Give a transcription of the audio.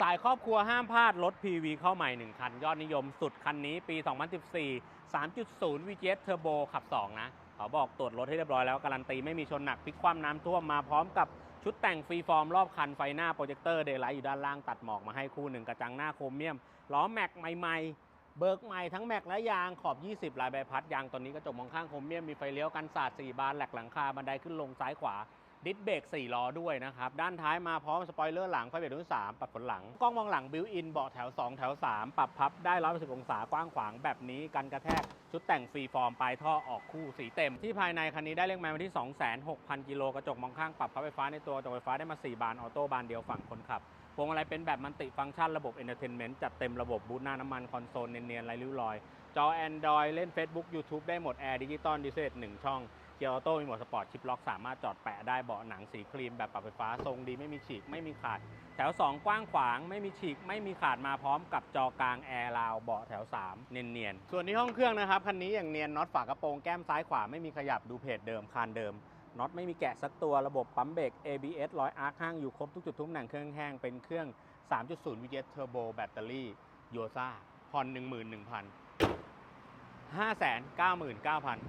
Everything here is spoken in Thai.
สายครอบครัวห้ามพลาดรถ PV เข้าใหม่ 1 คัน ยอดนิยมสุดคันนี้ปี 2014 3.0 VGS Turbo ขับ 2 นะเขาบอกตรวจรถให้เรียบร้อยแล้วการันตีไม่มีชนหนักพลิกคว่ำน้ำท่วมมาพร้อมกับชุดแต่งฟรีฟอร์มรอบคันไฟหน้าโปรเจคเตอร์เดย์ไลท์อยู่ด้านล่างตัดหมอกมาให้คู่หนึ่งกระจังหน้าโครเมียมล้อแม็กใหม่ๆ เบิกใหม่ทั้งแม็กและยางขอบ 20 ลายใบพัดยางตัวนี้กระจกมองข้างโครเมียมมีไฟเลี้ยวกันสาด4บานแหลกหลังคาบันไดขึ้นลงซ้ายขวา ดิสเบรก4ล้อด้วยนะครับ ด้านท้ายมาพร้อมสปอยเลอร์หลังไฟเบรกรุ่น3ปรับฝนหลัง กล้องมองหลังบิวอินเบาะแถว 2 แถว 3 ปรับพับได้110องศากว้างขวางแบบนี้กันกระแทก ชุดแต่งฟรีฟอร์มปลายท่อออกคู่สีเต็ม ที่ภายในคันนี้ได้เลขไมล์มาที่ 26,000 กิโลกระจกมองข้างปรับพับไฟฟ้าในตัวกระจกไฟฟ้าได้มา 4 บานออโต้บานเดียวฝั่งคนขับ วงมาลัยเป็นแบบมันติฟังก์ชันระบบเอนเตอร์เทนเมนต์จัดเต็มระบบบูทหน้าน้ำมันคอนโซลเนียนๆไร้ริ้วรอย จอ Android เล่น Facebook YouTube ได้หมดแอร์ดิจิตอลดิเซตหนึ่งช่องเกียร์ออโต้มีหมดสปอร์ตชิปล็อกสามารถจอดแปะได้เบาะหนังสีครีมแบบปรับไฟฟ้าทรงดีไม่มีฉีกไม่มีขาด แถว 2 กว้างขวาง ไม่มีฉีก ไม่มีขาดมาพร้อมกับจอกลางแอร์ราวเบาะแถว 3 เนียนๆ ส่วนที่ห้องเครื่องนะครับ คันนี้อย่างเนียนน็อตฝากระโปรงแก้มซ้ายขวาไม่มีขยับดูเพจเดิมคานเดิม น็อตไม่มีแกะสักตัวระบบปั๊มเบรก ABS ร้อยอาร์คห้างอยู่ครบทุกจุดทุกแหน่งเครื่องแห้งเป็นเครื่อง 3.0 VGS Turbo แบตเตอรี่โยซ่าผ่อน11,000 599,000